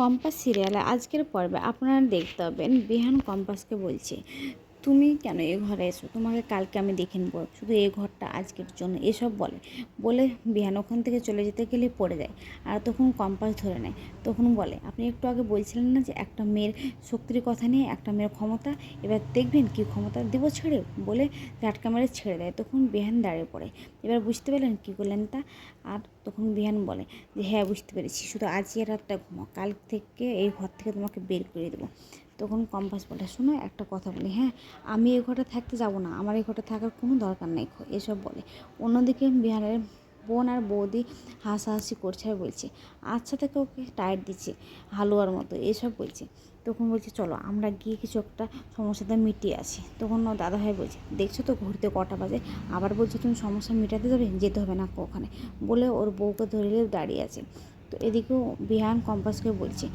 Compass সিরিয়ালে আজকের পর্বে আপনারা দেখতে পাবেন বিহান কম্পাসকে বলছে। তুমি কেন এ ঘরে এসো? তোমাকে কালকে আমি দেখে নেব। শুধু এই ঘরটা আজকের জন্য। এসব বলে। বলে বিহান ওখান থেকে চলে যেতে গেলে পড়ে যায়। আর তখন কম্পাস ধরে নেয়। তখন বলে, আপনি একটু আগে বলছিলেন না যে একটা মেয়ের শক্তির কথা নিয়ে, একটা মেয়ের ক্ষমতা? এবার দেখবেন কি ক্ষমতা দেবো ছেড়ে? বলে ঝাটকা মেরে ছেড়ে দেয়। তখন বিহান দাঁড়িয়ে পড়ে। এবার বুঝতে পারলেন কী করলেন তা? আর তখন বিহান বলে, যে হ্যাঁ বুঝতে পেরেছি। শুধু আজকের রাতটা ঘুমাও। কাল থেকে এই ঘর থেকে তোমাকে বের করে দেবো। তখন কম্পাস বলে শোনো একটা কথা বলি হ্যাঁ আমি এই ঘরে থাকতে যাব না, আমার এই ঘরে থাকার কোনো দরকার নেই। এসব বলে। অন্যদিকে বিহারের বোন আর বৌদি হাসাহাসি করছে আর বলছে আচ্ছা থেকে ওকে টায়ার দিচ্ছে, হালুয়ার মতো। এসব বলছে। তখন বলছে, চলো, আমরা গিয়ে কিছু একটা সমস্যাটা মিটিয়ে আসি। তখন ও দাদাভাই বলছে, দেখছ তো ঘুরতে কটা বাজে? আবার বলছে, তুমি সমস্যা মেটাতে যাবে, যেতে হবে না ওখানে? বলে ওর বউকে ধরে দাঁড়িয়ে আছে। তো এদিকেও বিহান কম্পাসকে বলছে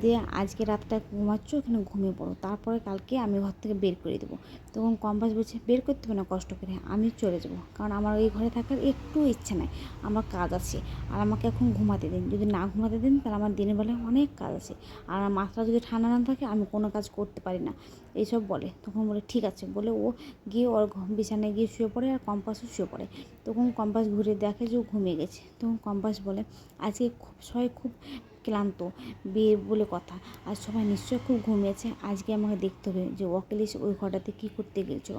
দিয়ে আজকে রাতটা ঘুমাচ্ছ, এখানে ঘুমিয়ে পড়ো। তারপরে কালকে আমি ঘর থেকে বের করে দেবো। তখন কম্পাস বলছে, বের করতে হবে না, কষ্ট করে। আমি চলে যাব। কারণ আমার ওই ঘরে থাকার একটু ইচ্ছে নাই। আমার কাজ আছে। আর আমাকে এখন ঘুমাতে দিন। যদি না ঘুমাতে দিন, তাহলে আমার দিনের বেলায় অনেক কাজ আছে। আর আমার মাথা যদি ঠান্ডা না থাকে, আমি কোনো কাজ করতে পারি না। এইসব বলে। তখন বলে, ঠিক আছে। বলে ও গিয়ে ওর বিছানায় গিয়ে শুয়ে পড়ে আর কম্পাসও শুয়ে পড়ে। তখন কম্পাস ঘুরে দেখে যে ও ঘুমিয়ে গেছে। তখন কম্পাস বলে, আজকে খুব, সবাই খুব ক্লান্ত, বিয়ে বলে কথা। আর সবাই নিশ্চয়ই খুব ঘুমিয়েছে। আজকে আমাকে দেখতে হবে যে অকেলিস ওই ঘরটাতে কী করতে গেছিল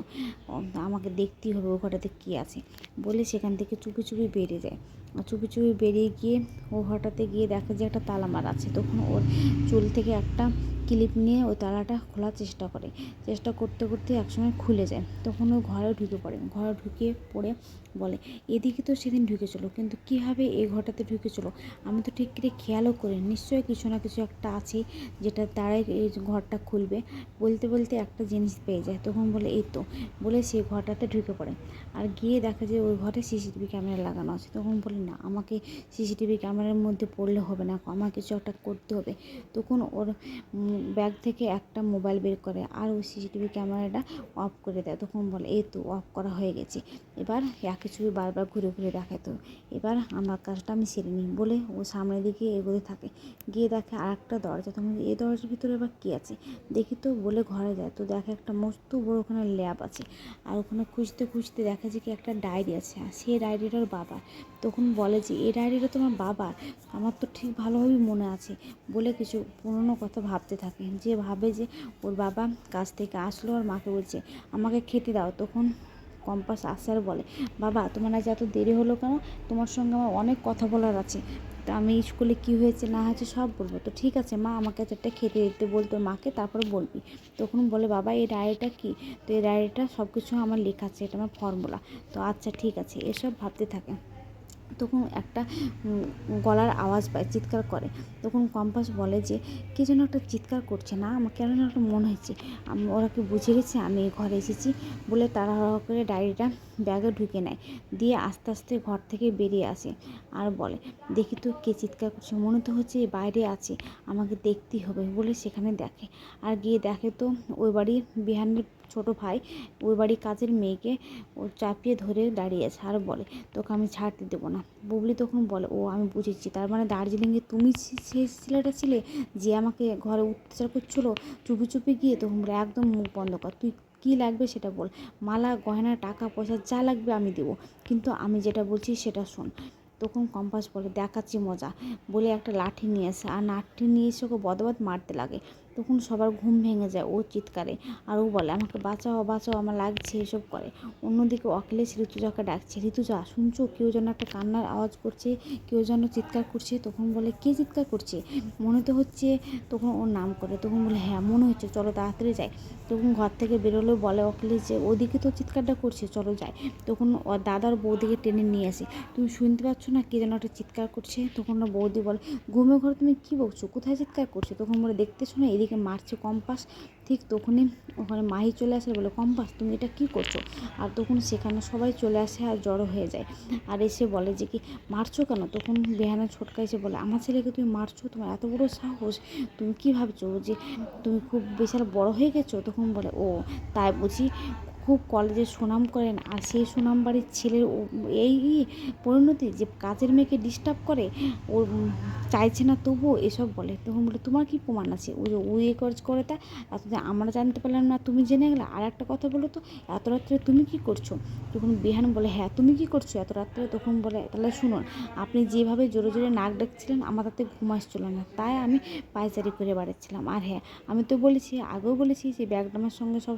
আমাকে দেখতেই হবে ওই ঘরটাতে কী আছে। বলে সেখান থেকে চুপি চুপি বেরিয়ে যায়। আর চুপি চুপি বেরিয়ে গিয়ে ও ঘরটাতে গিয়ে দেখে যে একটা তালা মারা আছে। তখন ওর চুল থেকে একটা ক্লিপ নিয়ে ওই তালাটা খোলার চেষ্টা করে। চেষ্টা করতে করতে একসময় খুলে যায়। তখন ও ঘরে ঢুকে পড়ে। ঘরে ঢুকে পড়ে বলে, এদিকে তো সেদিন ঢুকেছিলো, কিন্তু কীভাবে এই ঘরটাতে ঢুকেছিলো? আমি তো ঠিক করে খেয়ালও করি নিশ্চয়ই কিছু না কিছু একটা আছে যেটা তারাই এই ঘরটা খুলবে। বলতে বলতে একটা জিনিস পেয়ে যায়। তখন বলে, এই তো। বলে সে ঘরটাতে ঢুকে পড়ে। আর গিয়ে দেখা যায় ওই ঘরে সিসিটিভি ক্যামেরা লাগানো আছে। তখন বলে, না, আমাকে সিসিটিভি ক্যামেরার মধ্যে পড়লে হবে না। আমার কিছু একটা করতে হবে। তখন ওর ব্যাগ থেকে একটা মোবাইল বের করে আর ওই সিসিটিভি ক্যামেরাটা অফ করে দেয়। তখন বলে, এই তো, অফ করা হয়ে গেছে। এবার একই ছবি বারবার ঘুরে ঘুরে দেখাতো এবার আমার কাজটা আমি সেরে নিই বলে ও সামনের দিকে এগোতে থাকে। গিয়ে দেখে আর একটা দরজা। তখন এই দরজার ভিতরে এবার কী আছে? দেখি তো বলে ঘরে যায়। তো দেখে একটা মস্ত বড় ওখানে ল্যাব আছে। আর ওখানে খুঁজতে খুঁজতে দেখা যায় কি একটা ডায়েরি আছে। আর সেই ডায়েরিটার বাবা। তখন বলে যে এই ডায়েরিটা তোমার বাবার? আমার তো ঠিক ভালোভাবেই মনে আছে। বলে কিছু পুরনো কথা ভাবতে থাকে। যে ভাবে যে ওর বাবা কাছ থেকে আসলো আর মাকে বলছে, আমাকে খেতে দাও। তখন কম্পাস আসার বলে, বাবা, তোমার আজ এত দেরি হলো কেন? তোমার সঙ্গে আমার অনেক কথা বলার আছে। তো আমি স্কুলে কী হয়েছে না হয়েছে সব বলব। তো ঠিক আছে, মা আমাকে একটা খেতে দিতে বলতো মাকে, তারপরে বলবি। তখন বলে, বাবা, এই ডায়েরিটা কি? তো এই ডায়েরিটা সব কিছু আমার লেখা আছে, এটা আমার ফর্মুলা তো আচ্ছা ঠিক আছে, এসব ভাবতে থাকে তখন একটা গলার আওয়াজ পায়, চিৎকার করে। তখন কম্পাস বলে যে, কে যেন একটা চিৎকার করছে না, আমার কেন একটা মনে হয়েছে আমি, ওরা কি বুঝে গেছে? আমি ঘরে এসেছি। বলে তাড়াহুড়ো করে ডায়েরিটা ব্যাগে ঢুকে নেয়। দিয়ে আস্তে আস্তে ঘর থেকে বেরিয়ে আসে আর বলে, দেখি তো কে চিৎকার করছে। মনে তো হচ্ছে বাইরে আছে। আমাকে দেখতেই হবে। বলে সেখানে দেখে। আর গিয়ে দেখে তো ওই বাড়ির বিহানের ছোট ভাই, ওই বাড়ির কাজের মেয়েকে ও চাপিয়ে ধরে দাঁড়িয়ে আছে আর বলে, তোকে আমি ছাড়তে দেবো না। বুবলি তখন বলে, ও, আমি বুঝেছি। তার মানে দার্জিলিংয়ে তুমি সেই ছেলেটা ছিলে যে আমাকে ঘরে অত্যাচার করছিল, চুপি চুপি গিয়ে তখন বলে, একদম মুখ বন্ধ কর, তুই কী লাগবে সেটা বল। মালা, গয়না, টাকা, পয়সা যা লাগবে আমি দেবো, কিন্তু আমি যেটা বলছি সেটা শোন। তখন কম্পাস বলে, দেখাচ্ছি মজা। বলে একটা লাঠি নিয়ে আসে, আর লাঠি নিয়ে এসে ওকে বদবদ মারতে লাগে। তখন সবার ঘুম ভেঙে যায়, ও চিৎকারে। আর ও বলে, আমাকে বাঁচাও বাঁচাও, আমার লাগছে এসব করে। অন্যদিকে অখিলেশ ঋতুজাকে ডাকছে, ঋতুজা, শুনছো? কেউ যেন একটা কান্নার আওয়াজ করছে, কেউ যেন চিৎকার করছে। তখন বলে, কে চিৎকার করছে? মনে তো হচ্ছে তখন ওর নাম করে। তখন বলে হ্যাঁ মনে হচ্ছে, চলো তাড়াতাড়ি যাই। তখন ঘর থেকে বেরোলে, বলে, অখিলেশ যে, ওদিকে তো চিৎকারটা করছে, চলো যাই। তখন ওর দাদার বৌদিকে টেনে নিয়ে আসে, তুমি শুনতে পাচ্ছ না কে যেন একটা চিৎকার করছে? তখন বৌদি বলে, ঘুমে ঘরে তুমি কী বলছো কোথায় চিৎকার করছ? তখন বলে দেখতেছো না এদিকে এদিকে মারছে কম্পাস, ঠিক তখনই ওখানে মাহি চলে আসে, বলে, কম্পাস, তুমি এটা কি করছ? আর তখন সেখানে সবাই চলে আসে আর জড়ো হয়ে যায়। আর এসে বলে যে কি, মারছো কেন? তখন বেহানা ছোটকা এসে বলে, আমার ছেলেকে তুমি মারছো? তোমার এত বড় সাহস। তুমি কী ভাবছ যে, তুমি খুব বিশাল বড় হয়ে গেছো? তখন বলে, ও, তাই বুঝি খুব কলেজে সুনাম করেন আর সেই সুনাম বাড়ির ছেলের এই পরিণতি যে কাজের মেয়েকে ডিস্টার্ব করে ও চাইছে না তবুও এসব বলে। তখন বলে, তোমার কি প্রমাণ আছে? ওই যে ওই কাজ করে তা এতদিন আমরা জানতে পারলাম না, তুমি জেনে গেলে আর একটা কথা বলো তো, এত রাত্রে তুমি কি করছ? তখন বিহান বলে হ্যাঁ তুমি কি করছ? এত রাত্রে তখন বলে, তাহলে শুনুন, আপনি যেভাবে জোরে জোরে নাক ডাকছিলেন, আমার তাতে ঘুম আসছিল না। তাই আমি পায়চারি করে বাড়াচ্ছিলাম। আর হ্যাঁ আমি তো বলেছি, আগেও বলেছি যে ব্যাগডামার সঙ্গে সব